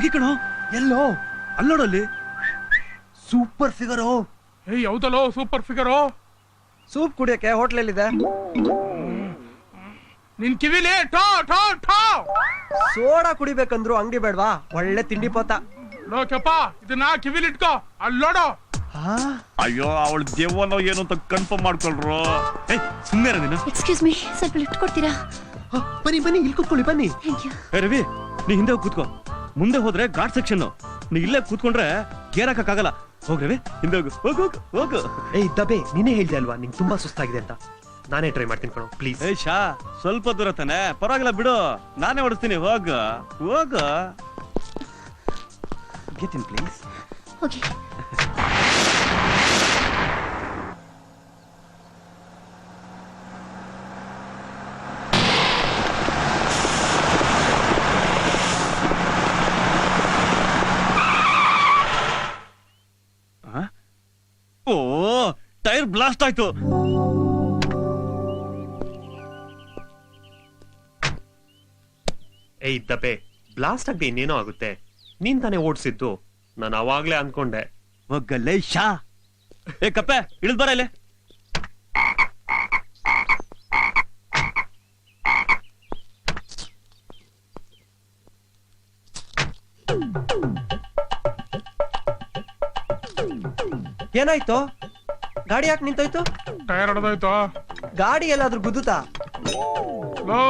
ಹುಡುಗಿ ಕಣೋ. ಎಲ್ಲೋ? ಅಲ್ಲೋಡಲ್ಲಿ? Super figure ಏಯ್ ಹೌದಲ್ಲೋ ಸೂಪರ್ ಫಿಗರು ಸೂಪ್ ಕುಡಿಯಕ್ಕೆ ಹೋಟ್ಲಲ್ಲಿದೆ ನಿನ್ ಕಿವಿಲಿ ಟೋ ಟೋ ಟೋ ಸೋಡಾ ಕುಡಿಬೇಕಂದ್ರು ಅಂಗಡಿ ಬೇಡ್ವಾ? ಒಳ್ಳೆ ತಿಂಡಿ ಪೋತ. ಲೋಕಪ್ಪ ಇದನ್ನ ಕಿವಿಲಿ ಇಟ್ಕೋ. ಅಲ್ಲೋಡು. ಅಯ್ಯೋ ಅವಳ ದೆವ್ವನೋ ಏನು ಅಂತ ಕನ್ಫರ್ಮ್ ಮಾಡ್ಕೊಳ್ರು. ಏ ಸುಮ್ಮನೆ ನೀನು. ಎಕ್ಸ್ಕ್ಯೂಸ್ ಮೀ ಸ್ವಲ್ಪ ಲಿಫ್ಟ್ ಕೊಡ್ತೀರಾ? ಬನ್ನಿ ಬನ್ನಿ ಇಲ್ಲಿ ಕೂತ್ಕೊಳ್ಳಿ ಬನ್ನಿ. ಥ್ಯಾಂಕ್ ಯು ಏ ರವಿ ನೀ ಹಿಂದೆ ಹೋಗಿ ಕೂತ್ಕೋ. ಮುಂದೆ ಹೋದ್ರೆ ಗಾರ್ಡ್ ಸೆಕ್ಷನ್ ನೀ ಇಲ್ಲೇ ಕೂತ್ಕೊಂಡ್ರೆ ಗೇರ್ ಹಾಕಕ್ಕಾಗಲ್ಲ. ಹೋಗ್ ರವಿ ಹಿಂದೆ ಹೋಗು. ಹೋಗು ಹೋಗು ಹೋಗು. ಏಯ್ ದಬೆ ನೀನೇ ಹೇಳ್ದೆ ಅಲ್ವಾ? ನಿಂಗೆ ತುಂಬಾ ಸುಸ್ತಾಗಿದೆ ಅಂತ. ನಾನೇ ಟ್ರೈ ಮಾಡ್ತೀನಿ ಕಣೋ ಪ್ಲೀಸ್ ಏ ಶಾ ಸ್ವಲ್ಪ ದೂರ ತಾನೆ. ಪರವಾಗಿಲ್ಲ ಬಿಡು. ನಾನೇ ಓಡಿಸ್ತೀನಿ. ಹೋಗು ಹೋಗು. Please okay oh tyre blast ಆಯ್ತು. ಏ ದಬೆ ಬ್ಲಾಸ್ಟ್ ಆಗದೆ ಇನ್ನೇನೋ ಆಗುತ್ತೆ. ನೀನ್ ತಾನೇ ಓಡಿಸಿದ್ದು. ನಾನು ಅವಾಗ್ಲೇ ಅನ್ಕೊಂಡೆ. ಒಗ್ಗಲ್ಲೇ ಶಾ. ಏ ಕಪ್ಪೆ ಇಳಿದ್ ಬರ ಇಲ್ಲೇ. ಏನಾಯ್ತು? ಗಾಡಿ ಯಾಕೆ ನಿಂತೋಯ್ತು? ಟೈರ್ ಹೊಡೆದೋಯ್ತು ಗಾಡಿ ಎಲ್ಲಾದ್ರೂ ಗುದ್ದುತ್ತಾ? ಲೋ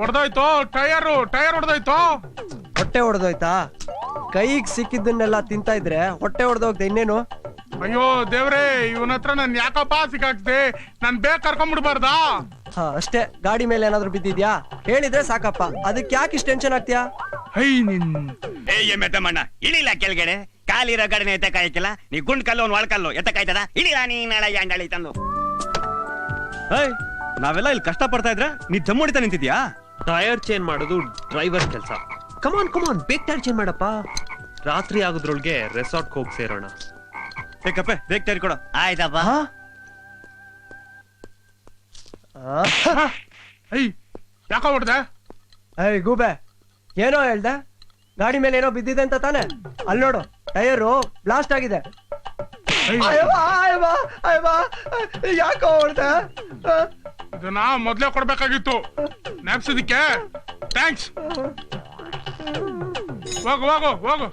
ಹೊಡೆದೋಯ್ತು ಟೈರ್ ಟೈರ್ ಹೊಡೆದೋಯ್ತು ಹೊಟ್ಟೆ ಹೊಡೆದೋಯ್ತಾ ಕೈಗೆ ಸಿಕ್ಕಿದ್ದನ್ನೆಲ್ಲ ತಿಂತಾ ಇದ್ರೆ ಹೊಟ್ಟೆ ಹೊಡೆದೋಗ್ದೆ ಇನ್ನೇನು? ಅಯ್ಯೋ ದೇವ್ರೇ ಇವನ ಹತ್ರ ನನ್ ಯಾಕಪ್ಪ ಸಿಕ್ಕಾಕ್ತಿ ನಾನ್ ಬೇಗ ಕರ್ಕೊಂಡ್ಬಿಡ್ಬಾರ್ದಾ? ಹಾ ಅಷ್ಟೇ. ಗಾಡಿ ಮೇಲೆ ಏನಾದ್ರೂ ಬಿದ್ದಿದ್ಯಾ? ಹೇಳಿದ್ರೆ ಸಾಕಪ್ಪ. ಅದಕ್ಕೆ ಯಾಕೆ ಇಷ್ಟು ಟೆನ್ಷನ್ ಆಗ್ತೀಯಾ? ಹೈ ನಿನ್ ಏ ಎಮ್ಮೆತ್ತಮ್ಮಣ್ಣ ಇಳಿಲ್ಲ ಕೆಳಗಡೆ? ಕಾಲಿರೋ ಕಡೆನೆ ಎತ್ತಕಾಯ್ತಿಲ್ಲ ನೀ ಗುಂಡ್ ಕಲ್ಲು ಒಂದು ಒಳಕಲ್ಲು ಎತ್ತಕಾಯ್ತದ ಇಡೀ ನೀ ನಾಳೆ ಯಾಂಡಳಿ ತಂದು. ಏಯ್ ನಾವೆಲ್ಲ ಇಲ್ಲಿ ಕಷ್ಟ ಪಡ್ತಾ ಇದ್ರೆ ನೀ ಜಮ್ ಹೊಡಿತಾ ನಿಂತಿದ್ಯಾ? ಟೈರ್ ಚೇಂಜ್ ಮಾಡೋದು ಡ್ರೈವರ್ ಕೆಲಸ. ಕಮಾನ್ ಕಮಾನ್ ಬೇಗ ಟೈರ್ ಚೇಂಜ್ ಮಾಡಪ್ಪ. ರಾತ್ರಿ ಆಗೋದ್ರೊಳಗೆ ರೆಸಾರ್ಟ್ ಹೋಗಿ ಸೇರೋಣ. ಏ ಕಪ್ಪೆ ಬೇಗ ಟೈರ್ ಕೊಡ. ಆಯ್ತಪ್ಪ. ಹೈ? ಯಾಕ ಹೊಡೆದೆ? ಏಯ್ ಗೂಬೆ ಏನೋ ಹೇಳ್ದೆ? ಗಾಡಿ ಮೇಲೆ ಏನೋ ಬಿದ್ದಿದೆ ಅಂತ ತಾನೆ? ಅಲ್ಲಿ ನೋಡು ಟೈರು ಬ್ಲಾಸ್ಟ್ ಆಗಿದೆ. ಯಾಕೋ ಹೊಡ್ದೆ? ಇದನ್ನ ಮೊದ್ಲೇ ಕೊಡ್ಬೇಕಾಗಿತ್ತು. ನೆಪ್ಸಿದಕ್ಕೆ ಥ್ಯಾಂಕ್ಸ್ ಹೋಗು ಹೋಗು ಹೋಗು.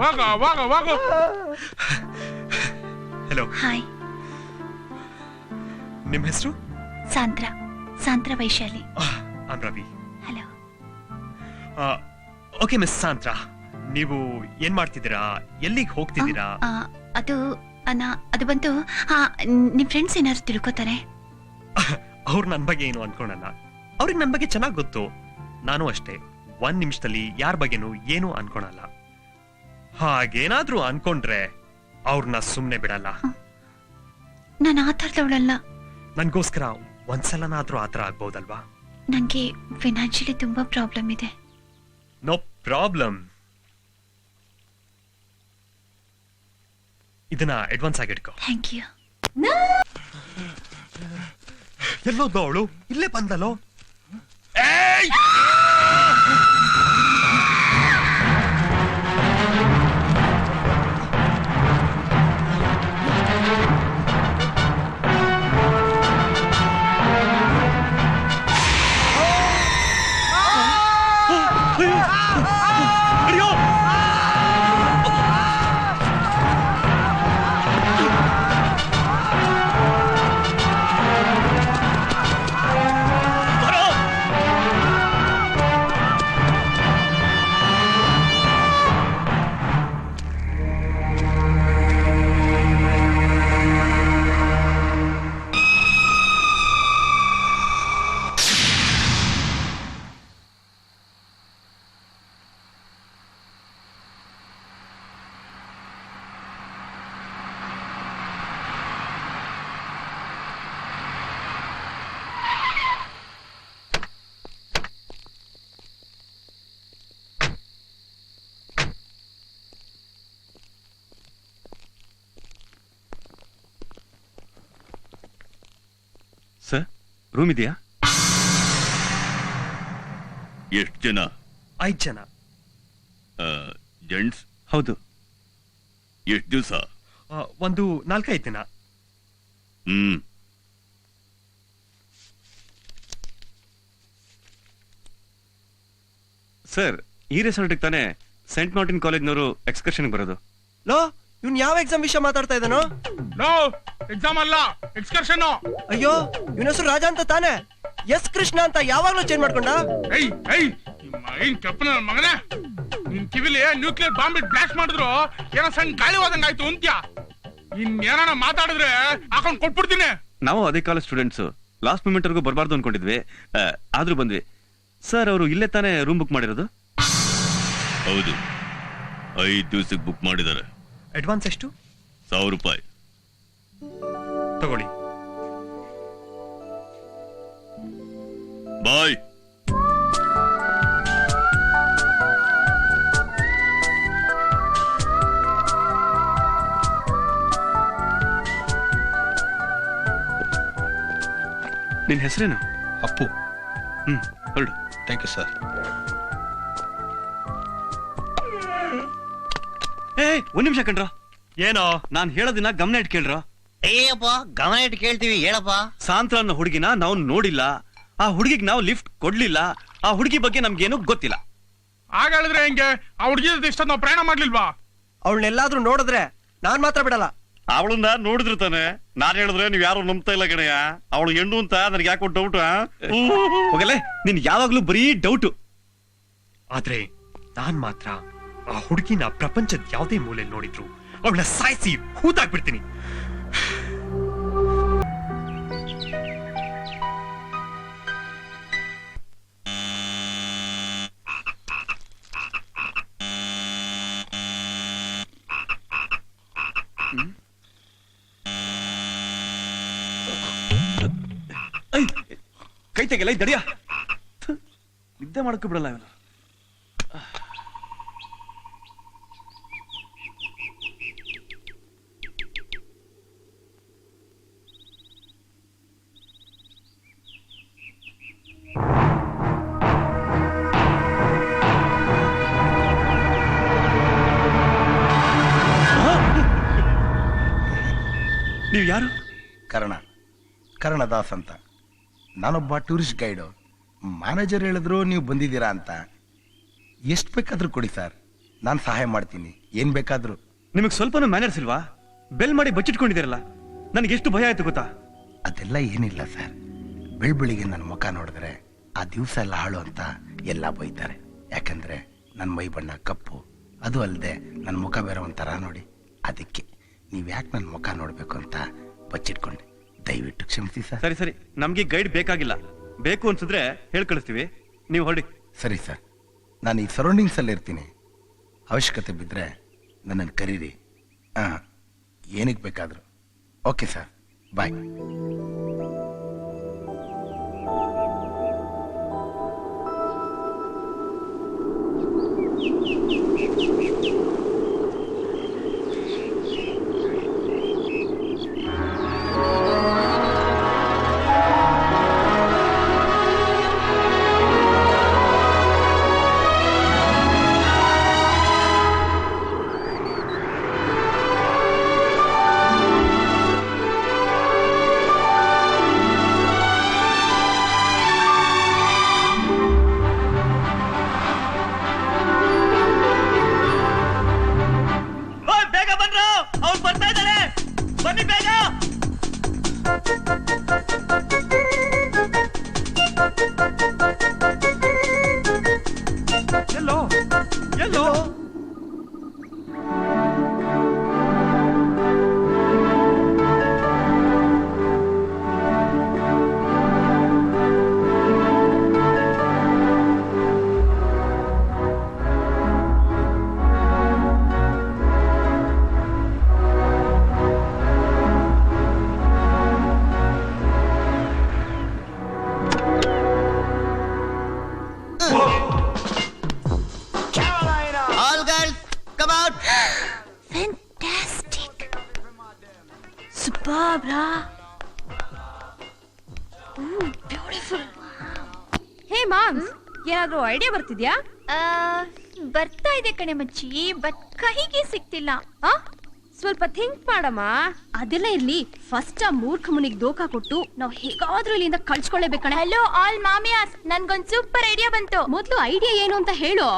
ಹೋಗು ಹೋಗು ಹೋಗು. ಹಲೋ ಹಾಯ್ ನಿಮ್ಮ ಹೆಸರು? Sandra Sandra Vaishali. Ravi hello okay miss Sandra ನೀವು ಏನ್ ಮಾಡ್ತಿದ್ದೀರಾ? ಎಲ್ಲಿಗೆ ಹೋಗ್ತಿದ್ದೀರಾ? ಅದು ಅನ್ನ ಅದು ಬಂತು ಹಾ ನಿಮ್ ಫ್ರೆಂಡ್ಸ್ ಏನಾದ್ರು ತಿಳ್ಕೊತಾರೆ? ಅವ್ರು ನನ್ ಬಗ್ಗೆ ಏನು ಅನ್ಕೊಳಲ್ಲ. ಅವ್ರಿಗೆ ನನ್ ಬಗ್ಗೆ ಚೆನ್ನಾಗ್ ಗೊತ್ತು. ನಾನು ಅಷ್ಟೇ. ಒಂದ್ ನಿಮಿಷದಲ್ಲಿ ಯಾರ ಬಗ್ಗೆನೂ ಏನು ಅನ್ಕೊಳಲ್ಲ. ಹಾಗೇನಾದ್ರೂ ಅನ್ಕೊಂಡ್ರೆ ಅವ್ರನ್ನ ಸುಮ್ನೆ ಬಿಡಲ್ಲ. ನಾನು ಆ ಥರದವಳಲ್ಲ. ನನ್ಗೋಸ್ಕರ ಒಂದ್ಸಲನಾದ್ರೂ ಆತರ ಆಗ್ಬೋದಲ್ವಾ? ನನಗೆ ಫಿನಾನ್ಷಿಯಲಿ ತುಂಬಾ ಪ್ರಾಬ್ಲಮ್ ಇದೆ. ನೋ ಪ್ರಾಬ್ಲಮ್ ಇದನ್ನ ಅಡ್ವಾನ್ಸ್ ಆಗಿ ಇಟ್ಕೋ. ಥ್ಯಾಂಕ್ ಯು ಎಲ್ಲೋದ್ಲು ಅವಳು ಇಲ್ಲೇ ಬಂದಲ್ಲೋ? ರೂಮ್ ಇದೆಯಾ? ಎಷ್ಟು ಜನ? ಐದ್ ಜನ. ಜೆಂಟ್ಸ್ ಹೌದು. ಎಷ್ಟು ದಿವಸ? ಆ, ಒಂದು ನಾಲ್ಕೈದು ದಿನ. ಹ್ಮ್. ಸರ್ ಈ ರೆಸಾರ್ಟಿಗೆ ತಾನೆ ಸೆಂಟ್ ಮಾರ್ಟಿನ್ ಕಾಲೇಜ್ನವರು ಎಕ್ಸ್ಕರ್ಷನ್ಗೆ ಬರೋದು. ಲೋ? ಇವ್ನ್ ಯಾವ ಎಕ್ಸಾಮ್ ವಿಷಯ ಮಾತಾಡ್ತಾ ಇದ್ದಾನೋ? ನೋ ಎಕ್ಸಾಮ್ ಅಲ್ಲ ಎಕ್ಸ್ಕರ್ಷನ್ ಅಯ್ಯೋ ಇವನ ಹೆಸರು ರಾಜ ಅಂತ ತಾನೆ? ಎಸ್ ಕೃಷ್ಣ ಅಂತ ಯಾವಾಗ್ಲೂ ಚೇಂಜ್ ಮಾಡ್ಕೊಂಡ? ಏಯ್ ಏಯ್ ನಿಮ್ಮ ಏನ್ ಕೆಪ್ಪನ ಮಗನೇ. ನಿನ್ ಕಿವಿಲಿ ನ್ಯೂಕ್ಲಿಯರ್ ಬಾಂಬ್ ಇಟ್ ಬ್ಲಾಸ್ಟ್ ಮಾಡಿದ್ರು ಏನೋ ಸಣ್ಣ ಗಾಳಿ ಹೋದಂಗ್ ಆಯ್ತು ಅಂತ್ಯ? ಇನ್ ಏನಾನ ಮಾತಾಡಿದ್ರೆ ಹಾಕೊಂಡ್ ಕೊಟ್ಬಿಡ್ತೀನಿ. ನಾವು ಅದೇ ಕಾಲೇಜ್ ಸ್ಟೂಡೆಂಟ್ಸ್ ಲಾಸ್ಟ್ ಮೂಮೆಂಟ್ವರೆಗೂ ಬರಬಾರ್ದು ಅನ್ಕೊಂಡಿದ್ವಿ. ಆ, ಆದ್ರೂ ಬಂದ್ವಿ. ಸರ್ ಅವರು ಇಲ್ಲೇ ತಾನೇ ರೂಮ್ ಬುಕ್ ಮಾಡಿರೋದು? ಹೌದು. ಐದು ದಿವಸಕ್ಕೆ ಬುಕ್ ಮಾಡಿದ್ದಾರೆ. ಅಡ್ವಾನ್ಸ್ ಎಷ್ಟು? ಸಾವಿರ ರೂಪಾಯಿ. ತಗೊಳ್ಳಿ. ಬಾಯ್. ನಿನ್ ಹೆಸರೇನು? ಅಪ್ಪು. ಹ್ಮ್ ಹೊರಡು. ಥ್ಯಾಂಕ್ ಯು ಸರ್ ಏ ಒಂದ್ ನಿಮಿಷ ಕಣ್ರ. ಏನೋ? ನಾನ್ ಹೇಳೋದಿನ ಗಮನ ಇಟ್ ಕೇಳ್ರ. ಏಯಪ್ಪ ಗಮನ ಇಟ್ಟು ಕೇಳ್ತೀವಿ ಹೇಳಪ್ಪ. ಸಾಂತ್ರ ಅನ್ನೋ ಹುಡುಗಿನ ನಾವು ನೋಡಿಲ್ಲ. ಆ ಹುಡುಗಿಗೆ ನಾವು ಲಿಫ್ಟ್ ಕೊಡ್ಲಿಲ್ಲ. ಆ ಹುಡುಗಿ ಬಗ್ಗೆ ನಮ್ಗೇನು ಗೊತ್ತಿಲ್ಲ. ಆಗ ಹೇಳಿದ್ರೆ ಹೆಂಗೆ? ಆ ಹುಡುಗಿ ಇಷ್ಟ ನಾವು ಪ್ರಯಾಣ ಮಾಡ್ಲಿಲ್ವಾ? ಅವಳನ್ನೆಲ್ಲಾದ್ರೂ ನೋಡಿದ್ರೆ ನಾನ್ ಮಾತ್ರ ಬಿಡಲ್ಲ. ಅವಳನ್ನ ನೋಡಿದ್ರು ತಾನೆ. ನಾನ್ ಹೇಳಿದ್ರೆ ನೀವ್ ಯಾರು ನಂಬ್ತಾ ಇಲ್ಲ ಕಣಯ್ಯ. ಅವಳು ಹೆಣ್ಣು ಅಂತ ನನಗೆ ಯಾಕೋ ಡೌಟ್ ಹೋಗಲೇ ನಿನ್ ಯಾವಾಗ್ಲೂ ಬರೀ ಡೌಟು ಆದ್ರೆ ನಾನ್ ಮಾತ್ರ ಆ ಹುಡುಗಿನ ಪ್ರಪಂಚದ ಯಾವುದೇ ಮೂಲೆ ನೋಡಿದ್ರು ಅವಳನ್ನ ಸಾಯಿಸಿ ಹೂತಾಕ್ಬಿಡ್ತೀನಿ. ಕೈ ತೆಗೆಲ್ಲ ದಡಿಯ. ನಿದ್ದೆ ಮಾಡಕ್ಕೆ ಬಿಡಲ್ಲ ಇವನು. ನೀವು ಯಾರು? ಕರ್ಣ. ಕರ್ಣದಾಸ್ ಅಂತ. ನಾನೊಬ್ಬ ಟೂರಿಸ್ಟ್ ಗೈಡು. ಮ್ಯಾನೇಜರ್ ಹೇಳಿದ್ರು ನೀವು ಬಂದಿದ್ದೀರಾ ಅಂತ. ಎಷ್ಟು ಬೇಕಾದರೂ ಕೊಡಿ ಸರ್. ನಾನು ಸಹಾಯ ಮಾಡ್ತೀನಿ. ಏನು ಬೇಕಾದರೂ. ನಿಮಗೆ ಸ್ವಲ್ಪನೂ ಮ್ಯಾನರ್ಸ್ ಇಲ್ವಾ? ಬೆಲ್ ಮಾಡಿ ಬಚ್ಚಿಟ್ಕೊಂಡಿದ್ದೀರಲ್ಲ. ನನಗೆ ಎಷ್ಟು ಭಯ ಆಯ್ತು ಗೊತ್ತಾ? ಅದೆಲ್ಲ ಏನಿಲ್ಲ ಸರ್. ಬೆಳ್ಬೆಳಿಗ್ಗೆ ನನ್ನ ಮುಖ ನೋಡಿದ್ರೆ ಆ ದಿವಸ ಎಲ್ಲ ಹಾಳು ಅಂತ ಎಲ್ಲ ಬೈತಾರೆ. ಯಾಕಂದ್ರೆ ನನ್ನ ಮೈ ಬಣ್ಣ ಕಪ್ಪು. ಅದು ಅಲ್ಲದೆ ನನ್ನ ಮುಖ ಬೇರೆ ಒಂಥರ ನೋಡಿ. ಅದಕ್ಕೆ. ನೀವು ಯಾಕೆ ನನ್ನ ಮುಖ ನೋಡಬೇಕು ಅಂತ ಬಚ್ಚಿಟ್ಕೊಂಡೆ. ದಯವಿಟ್ಟು ಕ್ಷಮಿಸಿ ಸರ್. ಸರಿ ಸರಿ. ನಮಗೆ ಗೈಡ್ ಬೇಕಾಗಿಲ್ಲ. ಬೇಕು ಅನ್ಸಿದ್ರೆ ಹೇಳಿ ಕಳಿಸ್ತೀವಿ. ನೀವು ಹೊರಡಿ. ಸರಿ ಸರ್. ನಾನು ಈ ಸರೌಂಡಿಂಗ್ಸಲ್ಲಿ ಇರ್ತೀನಿ. ಅವಶ್ಯಕತೆ ಬಿದ್ದರೆ ನನ್ನನ್ನು ಕರೀರಿ. ಹಾಂ ಏನಕ್ಕೆ ಬೇಕಾದರೂ. Okay sir. ಬಾಯ್. ಹೇ ಮಾಮ್ಸ್ ಏನಾದ್ರೂ ಐಡಿಯಾ ಬರ್ತಿದ್ಯಾ? ಬರ್ತಾ ಇದೆ ಕಣೆ ಮಚ್ಚಿ ಬಟ್ ಕೈಗೆ ಸಿಕ್ತಿಲ್ಲ ಆ? ಸ್ವಲ್ಪ ಥಿಂಕ್ ಮಾಡಮ್ಮ. ಅದೆಲ್ಲ ಇರ್ಲಿ ಫಸ್ಟ್ ಆ ಮೂರ್ಖ ಮುನಿಗ್ ದೋಖಾ ಕೊಟ್ಟು ನಾವ್ ಹೇಗಾದ್ರೂ ಇಲ್ಲಿಂದ ಕಳ್ಸ್ಕೊಳ್ಳೇಬೇಕಣ ಹಲೋ ಆಲ್ ಮಾಮಿಯಾಸ್ ನನ್ಗೊಂದ್ ಸೂಪರ್ ಐಡಿಯಾ ಬಂತು. ಮೊದ್ಲು ಐಡಿಯಾ ಏನು ಅಂತ ಹೇಳು.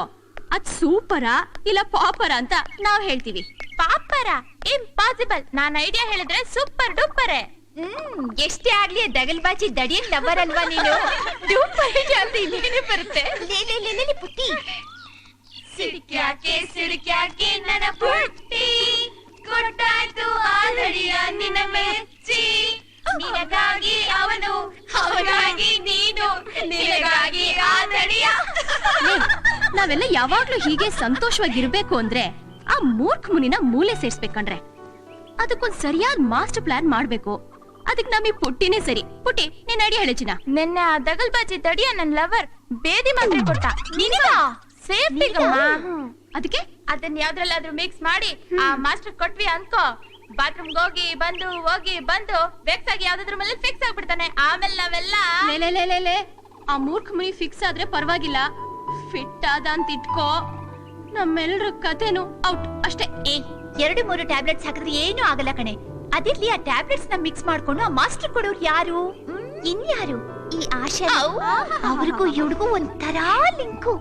ಅದ್ ಸೂಪರಾ ಇಲ್ಲ ಪಾಪರ ಅಂತ ನಾವ್ ಹೇಳ್ತೀವಿ. ಪಾಪರ ಇಂಪಾಸಿಬಲ್ ನಾನ್ ಐಡಿಯಾ ಹೇಳಿದ್ರೆ ಸೂಪರ್ ಡೂಪರೆ ಹ್ಮ್ ಎಷ್ಟೇ ಆಗ್ಲಿ ದಗಲ್ಬಾಜಿ ದಡಿಯನ್ ಲವರ್ ಅಲ್ವಾ ನೀನು? ಇಲ್ಲೇನೆ ಬರುತ್ತೆ? ಪುಟ್ಟಿ. ಸಿಡ್ಕ್ಯಾಕೆ ಸಿಡ್ಕ್ಯಾಕೆ ನನ್ನ ಪುಟ್ಟಿ? ಕೊಟ್ಟಾಯ್ತು ಆ ದಡಿಯ ನಿನ್ನ ಮೆಚ್ಚಿ. ನಿನಗಾಗಿ ಅವನು ಅವನಾಗಿ ನೀನು. ನಿನಗಾಗಿ ಆ ನಾವೆಲ್ಲ ಯಾವಾಗ್ಲೂ ಹೀಗೆ ಸಂತೋಷವಾಗಿರ್ಬೇಕು ಅಂದ್ರೆ ಆ ಮೂರ್ಖ ಮುನಿನ ಮೂಲೆ ಸೇರ್ಸ್ಬೇಕಂಡ್ರೆ ಅದಕ್ಕೊಂದ್ ಸರಿಯಾದ ಮಾಸ್ಟರ್ ಪ್ಲಾನ್ ಮಾಡ್ಬೇಕು. ಅದಕ್ ನಮಗೆ ಪುಟ್ಟಿನೇ ಸರಿ. ಪುಟ್ಟಿ ನೀನ್ ಅಡಿ ಹೇಳಿಚಿನ ನಿನ್ನೆ ಆ ದಗಲ್ಬಾಜಿ ದಡಿಯ ನನ್ ಲವರ್ ಬೇದಿ ಮಾತ್ರೆ ಕೊಟ್ಟ. ನಿನಗ ಸೇಫ್ಟಿಗಮ್ಮ ಅದಕ್ಕೆ? ಅದನ್ನ ಯಾವ್ದ್ರಲ್ಲಾದ್ರೂ ಮಿಕ್ಸ್ ಮಾಡಿ ಆ ಮಾಸ್ಟರ್ ಕೊಟ್ವಿ ಅನ್ಕೋ. ಬಾತ್ರೂಮ್ ಹೋಗಿ ಬಂದು ಹೋಗಿ ಬಂದು ವೆಕ್ಸ್ ಆಗಿ ಯಾವ್ದಾದ್ರ ಮೇಲೆ ಫಿಕ್ಸ್ ಆಗ್ಬಿಡ್ತಾನೆ. ಆಮೇಲೆ ನಾವೆಲ್ಲ ಲೇ, ಲೇ, ಲೇ, ಲೇ, ಲೇ. ಆ ಮೂರ್ಖ ಮುನಿ ಫಿಕ್ಸ್ ಆದ್ರೆ ಪರವಾಗಿಲ್ಲ. ಫಿಟ್ ಆದ ಅಂತ ಇಟ್ಕೋ. ನಮ್ಮೆಲ್ರ ಕಥೆನು ಔಟ್ ಅಷ್ಟೇ. ಏ ಎರಡು ಮೂರು ಟ್ಯಾಬ್ಲೆಟ್ಸ್ ಹಾಕಿದ್ರೆ ಏನು ಆಗಲ್ಲ ಕಣೆ. ಅದಿರ್ಲಿ ಆ ಟ್ಯಾಬ್ಲೆಟ್ಸ್ನ ಮಿಕ್ಸ್ ಮಾಡ್ಕೊಂಡು ಆ ಮಾಸ್ಟರ್ ಕೊಡೋರು ಯಾರು? ಇನ್ಯಾರು? ಈ ಆಶಾ ಅವ್ರಿಗೂ ಇವ್ರಿಗೂ ಒಂಥರ ಲಿಂಕು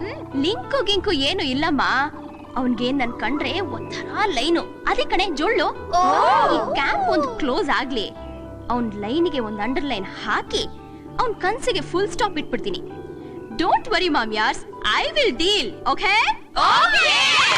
ಲಿಂಕು ಗಿಂಕು ಏನು ಇಲ್ಲಮ್ಮ. ಅವನ್ಗೆ ನನ್ ಕಂಡ್ರೆ ಒಂಥರ ಲೈನು. ಅದೇ ಕಣೆ ಜೊಳ್ಳು. ಈ ಕ್ಯಾಂಪ್ ಒಂದು ಕ್ಲೋಸ್ ಆಗ್ಲಿ. ಅವನ್ ಲೈನ್ಗೆ ಒಂದ್ ಅಂಡರ್ ಲೈನ್ ಹಾಕಿ ಅವನ್ ಕನ್ಸಿಗೆ ಫುಲ್ ಸ್ಟಾಪ್ ಇಟ್ಬಿಡ್ತೀನಿ. ಡೋಂಟ್ ವರಿ ಮಾಮ್ ಯಾರ್ಸ್. I will deal okay Okay.